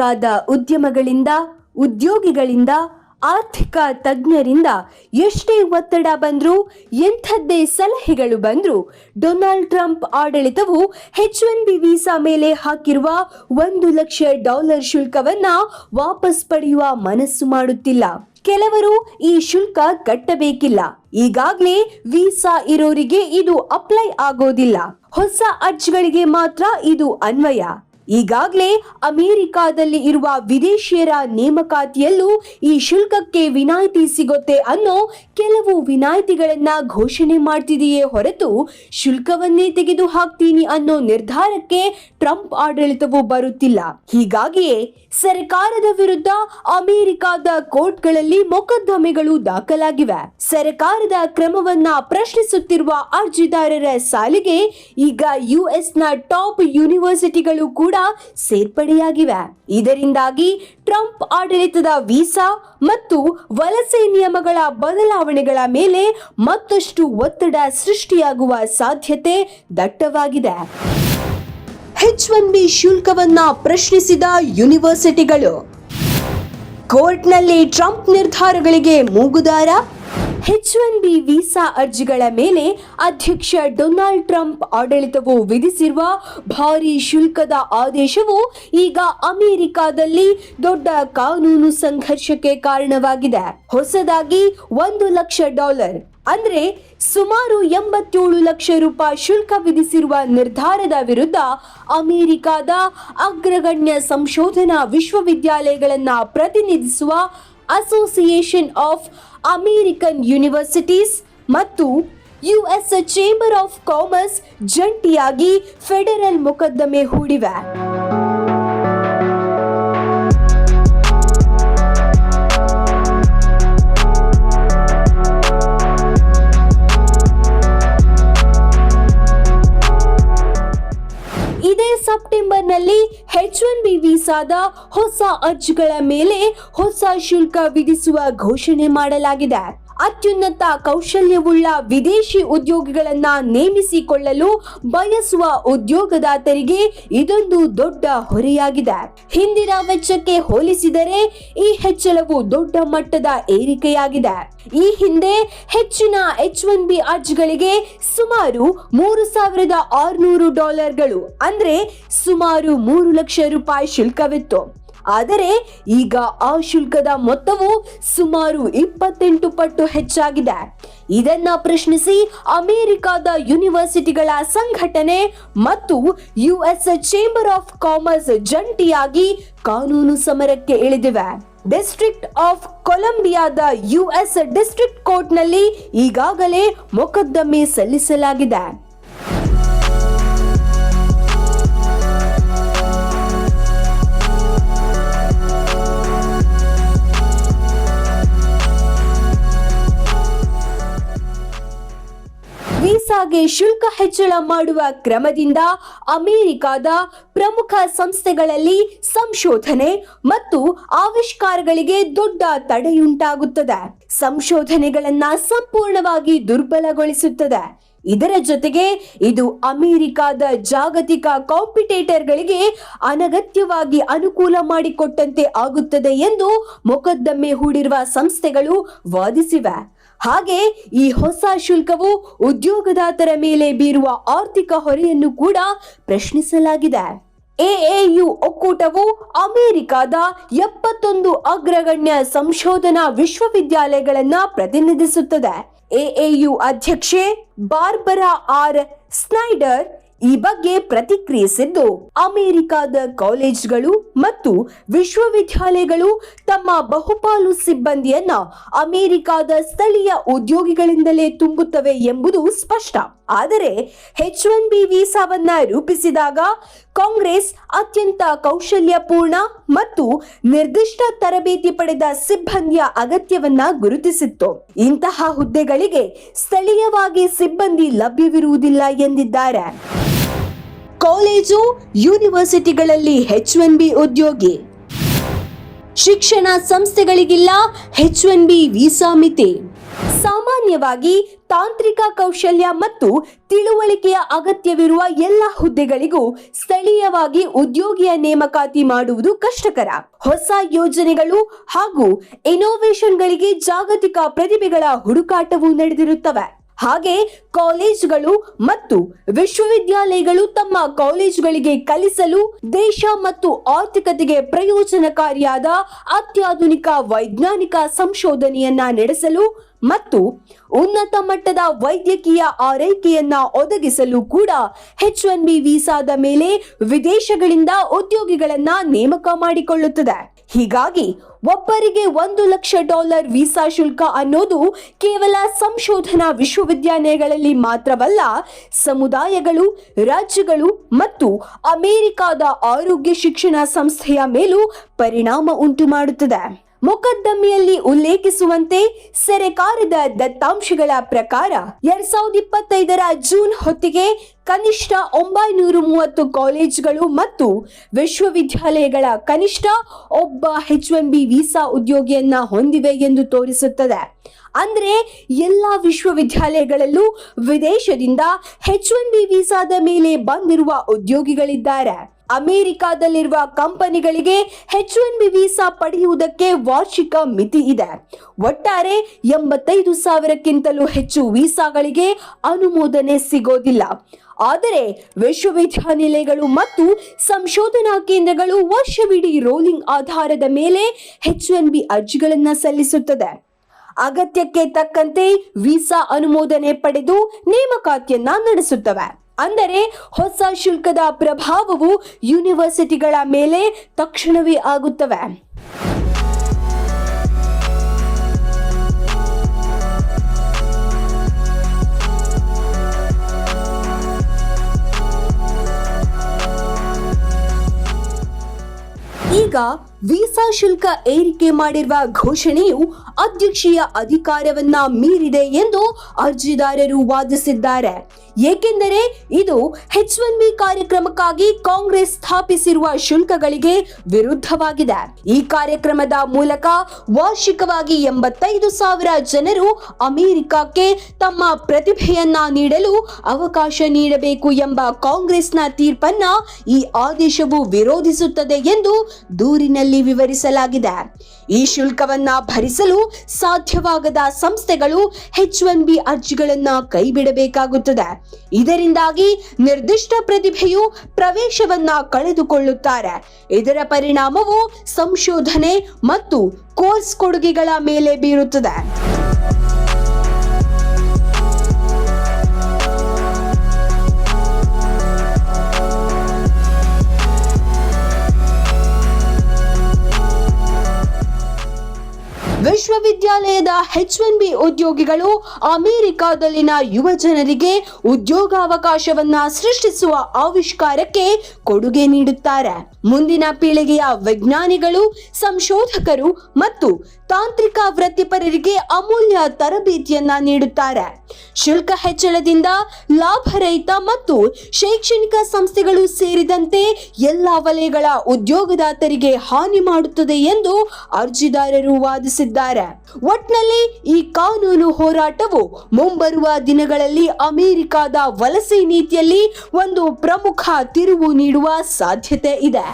ಅಮೆರಿಕಾದ ಉದ್ಯಮಗಳಿಂದ, ಉದ್ಯೋಗಿಗಳಿಂದ, ಆರ್ಥಿಕ ತಜ್ಞರಿಂದ ಎಷ್ಟೇ ಒತ್ತಡ ಬಂದರೂ, ಎಂಥದ್ದೇ ಸಲಹೆಗಳು ಬಂದರೂ ಡೊನಾಲ್ಡ್ ಟ್ರಂಪ್ ಆಡಳಿತವು ಹೆಚ್ ಒನ್ ಬಿ ವೀಸಾ ಮೇಲೆ ಹಾಕಿರುವ ಒಂದು ಲಕ್ಷ ಡಾಲರ್ ಶುಲ್ಕವನ್ನ ವಾಪಸ್ ಪಡೆಯುವ ಮನಸ್ಸು ಮಾಡುತ್ತಿಲ್ಲ. ಕೆಲವರು ಈ ಶುಲ್ಕ ಕಟ್ಟಬೇಕಿಲ್ಲ. ಈಗಾಗಲೇ ವೀಸಾ ಇರೋರಿಗೆ ಇದು ಅಪ್ಲೈ ಆಗೋದಿಲ್ಲ. ಹೊಸ ಅರ್ಜಿಗಳಿಗೆ ಮಾತ್ರ ಇದು ಅನ್ವಯ. ಈಗಾಗಲೇ ಅಮೆರಿಕಾದಲ್ಲಿ ಇರುವ ವಿದೇಶಿಯರ ನೇಮಕಾತಿಯಲ್ಲೂ ಈ ಶುಲ್ಕಕ್ಕೆ ವಿನಾಯಿತಿ ಸಿಗುತ್ತೆ ಅನ್ನೋ ಕೆಲವು ವಿನಾಯಿತಿಗಳನ್ನ ಘೋಷಣೆ ಮಾಡ್ತಿದೆಯೇ ಹೊರತು ಶುಲ್ಕವನ್ನೇ ತೆಗೆದು ಹಾಕ್ತೀನಿ ಅನ್ನೋ ನಿರ್ಧಾರಕ್ಕೆ ಟ್ರಂಪ್ ಆಡಳಿತವು ಬರುತ್ತಿಲ್ಲ. ಹೀಗಾಗಿಯೇ ಸರ್ಕಾರದ ವಿರುದ್ಧ ಅಮೆರಿಕಾದ ಕೋರ್ಟ್ಗಳಲ್ಲಿ ಮೊಕದ್ದಮೆಗಳು ದಾಖಲಾಗಿವೆ. ಸರ್ಕಾರದ ಕ್ರಮವನ್ನ ಪ್ರಶ್ನಿಸುತ್ತಿರುವ ಅರ್ಜಿದಾರರ ಸಾಲಿಗೆ ಈಗ ಯುಎಸ್ನ ಟಾಪ್ ಯೂನಿವರ್ಸಿಟಿಗಳು ಕೂಡ ಸೇರ್ಪಡೆಯಾಗಿವೆ. ಇದರಿಂದಾಗಿ ಟ್ರಂಪ್ ಆಡಳಿತದ ವೀಸಾ ಮತ್ತು ವಲಸೆ ನಿಯಮಗಳ ಬದಲಾವಣೆಗಳ ಮೇಲೆ ಮತ್ತಷ್ಟು ಒತ್ತಡ ಸೃಷ್ಟಿಯಾಗುವ ಸಾಧ್ಯತೆ ದಟ್ಟವಾಗಿದೆ. ಹೆಚ್ ಒನ್ ಬಿ ಶುಲ್ಕವನ್ನ ಪ್ರಶ್ನಿಸಿದ ಯೂನಿವರ್ಸಿಟಿಗಳು, ಕೋರ್ಟ್ನಲ್ಲಿ ಟ್ರಂಪ್ ನಿರ್ಧಾರಗಳಿಗೆ ಮೂಗುದಾರ? ಹೆಚ್ ಒನ್ ಬಿ ವೀಸಾ ಅರ್ಜಿಗಳ ಮೇಲೆ ಅಧ್ಯಕ್ಷ ಡೊನಾಲ್ಡ್ ಟ್ರಂಪ್ ಆಡಳಿತವು ವಿಧಿಸಿರುವ ಭಾರಿ ಶುಲ್ಕದ ಆದೇಶವು ಈಗ ಅಮೆರಿಕಾದಲ್ಲಿ ದೊಡ್ಡ ಕಾನೂನು ಸಂಘರ್ಷಕ್ಕೆ ಕಾರಣವಾಗಿದೆ. ಹೊಸದಾಗಿ ಒಂದು ಲಕ್ಷ ಡಾಲರ್ ಅಂದ್ರೆ ಸುಮಾರು ಎಂಬತ್ತೇಳು ಲಕ್ಷ ರೂಪಾಯಿ ಶುಲ್ಕ ವಿಧಿಸಿರುವ ನಿರ್ಧಾರದ ವಿರುದ್ಧ ಅಮೆರಿಕಾದ ಅಗ್ರಗಣ್ಯ ಸಂಶೋಧನಾ ವಿಶ್ವವಿದ್ಯಾಲಯಗಳನ್ನು ಪ್ರತಿನಿಧಿಸುವ ಅಸೋಸಿಯೇಷನ್ ಆಫ್ ಅಮೇರಿಕನ್ ಯೂನಿವರ್ಸಿಟೀಸ್ ಮತ್ತು ಯುಎಸ್ ಚೇಂಬರ್ ಆಫ್ ಕಾಮರ್ಸ್ ಜಂಟಿಯಾಗಿ ಫೆಡರಲ್ ಮೊಕದ್ದಮೆ ಹೂಡಿವೆ. ಸೆಪ್ಟೆಂಬರ್ನಲ್ಲಿ ಹೆಚ್ ಒನ್ ಬಿ ವೀಸಾದ ಹೊಸ ಅರ್ಜಿಗಳ ಮೇಲೆ ಹೊಸ ಶುಲ್ಕ ವಿಧಿಸುವ ಘೋಷಣೆ ಮಾಡಲಾಗಿದೆ. ಅತ್ಯುನ್ನತ ಕೌಶಲ್ಯವುಳ್ಳ ವಿದೇಶಿ ಉದ್ಯೋಗಿಗಳನ್ನ ನೇಮಿಸಿಕೊಳ್ಳಲು ಬಯಸುವ ಉದ್ಯೋಗದಾತರಿಗೆ ಇದೊಂದು ದೊಡ್ಡ ಹೊರೆಯಾಗಿದೆ. ಹಿಂದಿನ ವೆಚ್ಚಕ್ಕೆ ಹೋಲಿಸಿದರೆ ಈ ಹೆಚ್ಚಳವು ದೊಡ್ಡ ಮಟ್ಟದ ಏರಿಕೆಯಾಗಿದೆ. ಈ ಹಿಂದೆ ಹೆಚ್ಚಿನ ಎಚ್ ಒನ್ ಬಿ ಅರ್ಜಿಗಳಿಗೆ ಸುಮಾರು ಮೂರು ಸಾವಿರದ ಆರುನೂರು ಡಾಲರ್ಗಳು, ಅಂದ್ರೆ ಸುಮಾರು ಮೂರು ಲಕ್ಷ ರೂಪಾಯಿ ಶುಲ್ಕವಿತ್ತು. ಆದರೆ ಈಗ ಆ ಶುಲ್ಕದ ಮೊತ್ತವು ಸುಮಾರು ಇಪ್ಪತ್ತೆಂಟು ಪಟ್ಟು ಹೆಚ್ಚಾಗಿದೆ. ಇದನ್ನ ಪ್ರಶ್ನಿಸಿ ಅಮೆರಿಕದ ಯೂನಿವರ್ಸಿಟಿಗಳ ಸಂಘಟನೆ ಮತ್ತು ಯುಎಸ್ ಚೇಂಬರ್ ಆಫ್ ಕಾಮರ್ಸ್ ಜಂಟಿಯಾಗಿ ಕಾನೂನು ಸಮರಕ್ಕೆ ಇಳಿದಿವೆ. ಡಿಸ್ಟ್ರಿಕ್ಟ್ ಆಫ್ ಕೊಲಂಬಿಯಾದ ಯುಎಸ್ ಡಿಸ್ಟ್ರಿಕ್ಟ್ ಕೋರ್ಟ್ನಲ್ಲಿ ಈಗಾಗಲೇ ಮೊಕದ್ದಮೆ ಸಲ್ಲಿಸಲಾಗಿದೆ. ವೀಸಾಗೆ ಶುಲ್ಕ ಹೆಚ್ಚಳ ಮಾಡುವ ಕ್ರಮದಿಂದ ಅಮೆರಿಕಾದ ಪ್ರಮುಖ ಸಂಸ್ಥೆಗಳಲ್ಲಿ ಸಂಶೋಧನೆ ಮತ್ತು ಆವಿಷ್ಕಾರಗಳಿಗೆ ದೊಡ್ಡ ತಡೆಯುಂಟಾಗುತ್ತದೆ. ಸಂಶೋಧನೆಗಳನ್ನ ಸಂಪೂರ್ಣವಾಗಿ ದುರ್ಬಲಗೊಳಿಸುತ್ತದೆ. ಇದರ ಜೊತೆಗೆ ಇದು ಅಮೆರಿಕಾದ ಜಾಗತಿಕ ಕಾಂಪಿಟೇಟರ್ಗಳಿಗೆ ಅನಗತ್ಯವಾಗಿ ಅನುಕೂಲ ಮಾಡಿಕೊಟ್ಟಂತೆ ಆಗುತ್ತದೆ ಎಂದು ಮೊಕದ್ದಮೆ ಹೂಡಿರುವ ಸಂಸ್ಥೆಗಳು ವಾದಿಸಿವೆ. ಹಾಗೆ ಈ ಹೊಸ ಶುಲ್ಕವು ಉದ್ಯೋಗದಾತರ ಮೇಲೆ ಬೀರುವ ಆರ್ಥಿಕ ಹೊರೆಯನ್ನು ಕೂಡ ಪ್ರಶ್ನಿಸಲಾಗಿದೆ. ಎಎಯು ಒಕ್ಕೂಟವು ಅಮೆರಿಕದ ಎಪ್ಪತ್ತೊಂದು ಅಗ್ರಗಣ್ಯ ಸಂಶೋಧನಾ ವಿಶ್ವವಿದ್ಯಾಲಯಗಳನ್ನು ಪ್ರತಿನಿಧಿಸುತ್ತದೆ. ಎಎಯು ಅಧ್ಯಕ್ಷೆ ಬಾರ್ಬರಾ ಆರ್ ಸ್ನೈಡರ್ ಈ ಬಗ್ಗೆ ಪ್ರತಿಕ್ರಿಯಿಸಿದ್ದು ಅಮೆರಿಕಾದ ಕಾಲೇಜ್ಗಳು ಮತ್ತು ವಿಶ್ವವಿದ್ಯಾಲಯಗಳು ತಮ್ಮ ಬಹುಪಾಲು ಸಿಬ್ಬಂದಿಯನ್ನ ಅಮೆರಿಕಾದ ಸ್ಥಳೀಯ ಉದ್ಯೋಗಿಗಳಿಂದಲೇ ತುಂಬುತ್ತವೆ ಎಂಬುದು ಸ್ಪಷ್ಟ. ಆದರೆ ಹೆಚ್ ಒನ್ ಬಿ ವೀಸಾವನ್ನ ರೂಪಿಸಿದಾಗ ಕಾಂಗ್ರೆಸ್ ಅತ್ಯಂತ ಕೌಶಲ್ಯಪೂರ್ಣ ಮತ್ತು ನಿರ್ದಿಷ್ಟ ತರಬೇತಿ ಪಡೆದ ಸಿಬ್ಬಂದಿಯ ಅಗತ್ಯವನ್ನ ಗುರುತಿಸಿತ್ತು. ಇಂತಹ ಹುದ್ದೆಗಳಿಗೆ ಸ್ಥಳೀಯವಾಗಿ ಸಿಬ್ಬಂದಿ ಲಭ್ಯವಿರುವುದಿಲ್ಲ ಎಂದಿದ್ದಾರೆ. ಕಾಲೇಜು, ಯೂನಿವರ್ಸಿಟಿಗಳಲ್ಲಿ ಹೆಚ್ ಒನ್ ಬಿ ಉದ್ಯೋಗಿ. ಶಿಕ್ಷಣ ಸಂಸ್ಥೆಗಳಿಗಿಲ್ಲ ಹೆಚ್ ಒನ್ ಬಿ ವೀಸಾ ಮಿತಿ. ಸಾಮಾನ್ಯವಾಗಿ ತಾಂತ್ರಿಕ ಕೌಶಲ್ಯ ಮತ್ತು ತಿಳುವಳಿಕೆಯ ಅಗತ್ಯವಿರುವ ಎಲ್ಲ ಹುದ್ದೆಗಳಿಗೂ ಸ್ಥಳೀಯವಾಗಿ ಉದ್ಯೋಗಿಯ ನೇಮಕಾತಿ ಮಾಡುವುದು ಕಷ್ಟಕರ. ಹೊಸ ಯೋಜನೆಗಳು ಹಾಗೂ ಇನೋವೇಷನ್ಗಳಿಗೆ ಜಾಗತಿಕ ಪ್ರತಿಭೆಗಳ ಹುಡುಕಾಟವೂ ನಡೆದಿರುತ್ತವೆ. ಹಾಗೆ ಕಾಲೇಜುಗಳು ಮತ್ತು ವಿಶ್ವವಿದ್ಯಾಲಯಗಳು ತಮ್ಮ ಕಾಲೇಜುಗಳಿಗೆ ಕಲಿಸಲು ದೇಶ ಮತ್ತು ಆರ್ಥಿಕತೆಗೆ ಪ್ರಯೋಜನಕಾರಿಯಾದ ಅತ್ಯಾಧುನಿಕ ವೈಜ್ಞಾನಿಕ ಸಂಶೋಧನೆಯನ್ನ ನಡೆಸಲು ಮತ್ತು ಉನ್ನತ ಮಟ್ಟದ ವೈದ್ಯಕೀಯ ಆರೈಕೆಯನ್ನ ಒದಗಿಸಲು ಕೂಡ ಎಚ್ ಒನ್ ಬಿ ವೀಸಾದ ಮೇಲೆ ವಿದೇಶಗಳಿಂದ ಉದ್ಯೋಗಿಗಳನ್ನ ನೇಮಕ ಮಾಡಿಕೊಳ್ಳುತ್ತದೆ. ಹೀಗಾಗಿ ಒಬ್ಬರಿಗೆ ಒಂದು ಲಕ್ಷ ಡಾಲರ್ ವೀಸಾ ಶುಲ್ಕ ಅನ್ನೋದು ಕೇವಲ ಸಂಶೋಧನಾ ವಿಶ್ವವಿದ್ಯಾಲಯಗಳಲ್ಲಿ ಮಾತ್ರವಲ್ಲ, ಸಮುದಾಯಗಳು, ರಾಜ್ಯಗಳು ಮತ್ತು ಅಮೆರಿಕಾದ ಆರೋಗ್ಯ ಶಿಕ್ಷಣ ಸಂಸ್ಥೆಯ ಮೇಲೂ ಪರಿಣಾಮ ಉಂಟು ಮಾಡುತ್ತದೆ ಮೊಕದ್ದಮೆಯಲ್ಲಿ ಉಲ್ಲೇಖಿಸುವಂತೆ ಸರಕಾರದ ದತ್ತಾಂಶಗಳ ಪ್ರಕಾರ ಎರಡ್ ಸಾವಿರದ ಇಪ್ಪತ್ತೈದರ ಜೂನ್ ಹೊತ್ತಿಗೆ ಕನಿಷ್ಠ ಒಂಬೈನೂರ ಮೂವತ್ತು ಕಾಲೇಜುಗಳು ಮತ್ತು ವಿಶ್ವವಿದ್ಯಾಲಯಗಳ ಕನಿಷ್ಠ ಒಬ್ಬ ಹೆಚ್ ಒನ್ ಬಿ ವೀಸಾ ಉದ್ಯೋಗಿಯನ್ನ ಹೊಂದಿವೆ ಎಂದು ತೋರಿಸುತ್ತದೆ. ಅಂದ್ರೆ ಎಲ್ಲ ವಿಶ್ವವಿದ್ಯಾಲಯಗಳಲ್ಲೂ ವಿದೇಶದಿಂದ ಹೆಚ್ ಒನ್ ಬಿ ವೀಸಾದ ಮೇಲೆ ಬಂದಿರುವ ಉದ್ಯೋಗಿಗಳಿದ್ದಾರೆ. ಅಮೆರಿಕಾದಲ್ಲಿರುವ ಕಂಪನಿಗಳಿಗೆ ಹೆಚ್ ಎನ್ ಬಿ ವೀಸಾ ಪಡೆಯುವುದಕ್ಕೆ ವಾರ್ಷಿಕ ಮಿತಿ ಇದೆ. ಒಟ್ಟಾರೆ ಎಂಬತ್ತೈದು ಸಾವಿರಕ್ಕಿಂತಲೂ ಹೆಚ್ಚು ವೀಸಾಗಳಿಗೆ ಅನುಮೋದನೆ ಸಿಗೋದಿಲ್ಲ. ಆದರೆ ವಿಶ್ವವಿದ್ಯಾನಿಲಯಗಳು ಮತ್ತು ಸಂಶೋಧನಾ ಕೇಂದ್ರಗಳು ವರ್ಷವಿಡೀ ರೋಲಿಂಗ್ ಆಧಾರದ ಮೇಲೆ ಹೆಚ್ ಎನ್ ಬಿ ಅರ್ಜಿಗಳನ್ನು ಸಲ್ಲಿಸುತ್ತದೆ. ಅಗತ್ಯಕ್ಕೆ ತಕ್ಕಂತೆ ವೀಸಾ ಅನುಮೋದನೆ ಪಡೆದು ನೇಮಕಾತಿಯನ್ನ ನಡೆಸುತ್ತವೆ. ಅಂದರೆ ಹೊಸ ಶುಲ್ಕದ ಪ್ರಭಾವವು ಯೂನಿವರ್ಸಿಟಿಗಳ ಮೇಲೆ ತಕ್ಷಣವೇ ಆಗುತ್ತವೆ. ಈಗ ವೀಸಾ ಶುಲ್ಕ ಏರಿಕೆ ಮಾಡಿರುವ ಘೋಷಣೆಯು ಅಧ್ಯಕ್ಷೀಯ ಅಧಿಕಾರವನ್ನ ಮೀರಿದೆ ಎಂದು ಅರ್ಜಿದಾರರು ವಾದಿಸಿದ್ದಾರೆ. ಏಕೆಂದರೆ ಇದು ಎಚ್ ಒನ್ ಬಿ ಕಾರ್ಯಕ್ರಮಕ್ಕಾಗಿ ಕಾಂಗ್ರೆಸ್ ಸ್ಥಾಪಿಸಿರುವ ಶುಲ್ಕಗಳಿಗೆ ವಿರುದ್ಧವಾಗಿದೆ. ಈ ಕಾರ್ಯಕ್ರಮದ ಮೂಲಕ ವಾರ್ಷಿಕವಾಗಿ ಎಂಬತ್ತೈದು ಸಾವಿರ ಜನರು ಅಮೆರಿಕಕ್ಕೆ ತಮ್ಮ ಪ್ರತಿಭೆಯನ್ನ ನೀಡಲು ಅವಕಾಶ ನೀಡಬೇಕು ಎಂಬ ಕಾಂಗ್ರೆಸ್ನ ತೀರ್ಪನ್ನ ಈ ಆದೇಶವು ವಿರೋಧಿಸುತ್ತದೆ ಎಂದು ದೂರಿನಲ್ಲಿ ವಿವರಿಸಲಾಗಿದೆ. ಈ ಶುಲ್ಕವನ್ನ ಭರಿಸಲು ಸಾಧ್ಯವಾಗದ ಸಂಸ್ಥೆಗಳು ಎಚ್ ಒನ್ ಬಿ ಅರ್ಜಿಗಳನ್ನ ಕೈಬಿಡಬೇಕಾಗುತ್ತದೆ. ಇದರಿಂದಾಗಿ ನಿರ್ದಿಷ್ಟ ಪ್ರತಿಭೆಯು ಪ್ರವೇಶವನ್ನ ಕಳೆದುಕೊಳ್ಳುತ್ತಾರೆ. ಇದರ ಪರಿಣಾಮವು ಸಂಶೋಧನೆ ಮತ್ತು ಕೋರ್ಸ್ ಕೊಡುಗೆಗಳ ಮೇಲೆ ಬೀರುತ್ತದೆ. ವಿಶ್ವವಿದ್ಯಾಲಯದ ಎಚ್ ಒನ್ ಬಿ ಉದ್ಯೋಗಿಗಳು ಅಮೆರಿಕಾದಲ್ಲಿನ ಯುವ ಜನರಿಗೆ ಉದ್ಯೋಗಾವಕಾಶವನ್ನ ಸೃಷ್ಟಿಸುವ ಆವಿಷ್ಕಾರಕ್ಕೆ ಕೊಡುಗೆ ನೀಡುತ್ತಾರೆ. ಮುಂದಿನ ಪೀಳಿಗೆಯ ವಿಜ್ಞಾನಿಗಳು, ಸಂಶೋಧಕರು ಮತ್ತು ತಾಂತ್ರಿಕ ವೃತ್ತಿಪರರಿಗೆ ಅಮೂಲ್ಯ ತರಬೇತಿಯನ್ನ ನೀಡುತ್ತಾರೆ. ಶುಲ್ಕ ಹೆಚ್ಚಳದಿಂದ ಲಾಭರಹಿತ ಮತ್ತು ಶೈಕ್ಷಣಿಕ ಸಂಸ್ಥೆಗಳು ಸೇರಿದಂತೆ ಎಲ್ಲ ವಲಯಗಳ ಉದ್ಯೋಗದಾತರಿಗೆ ಹಾನಿ ಮಾಡುತ್ತದೆ ಎಂದು ಅರ್ಜಿದಾರರು ವಾದಿಸಿದ್ದಾರೆ. ಒಟ್ನಲ್ಲಿ ಈ ಕಾನೂನು ಹೋರಾಟವು ಮುಂಬರುವ ದಿನಗಳಲ್ಲಿ ಅಮೆರಿಕದ ವಲಸೆ ನೀತಿಯಲ್ಲಿ ಒಂದು ಪ್ರಮುಖ ತಿರುವು ನೀಡುವ ಸಾಧ್ಯತೆ ಇದೆ.